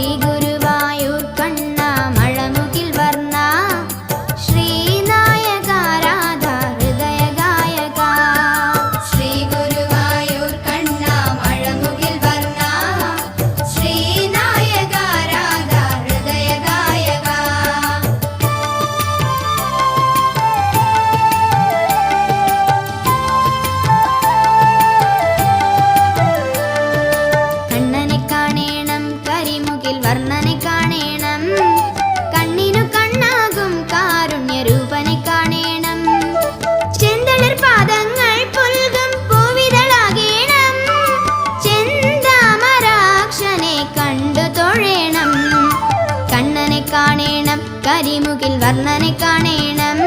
Big വർണനെ കാണേണം. കണ്ണിനു കണ്ണാകും കാരുണ്യ രൂപനെ കാണേണം. ചെന്തളർ പാദങ്ങൾ പുൽകും പൂവിതളാകേണം. ചെന്താമരാക്ഷനെ കണ്ടു തൊഴേണം. കണ്ണനെ കാണേണം കരിമുകിൽ വർണനെ കാണേണം.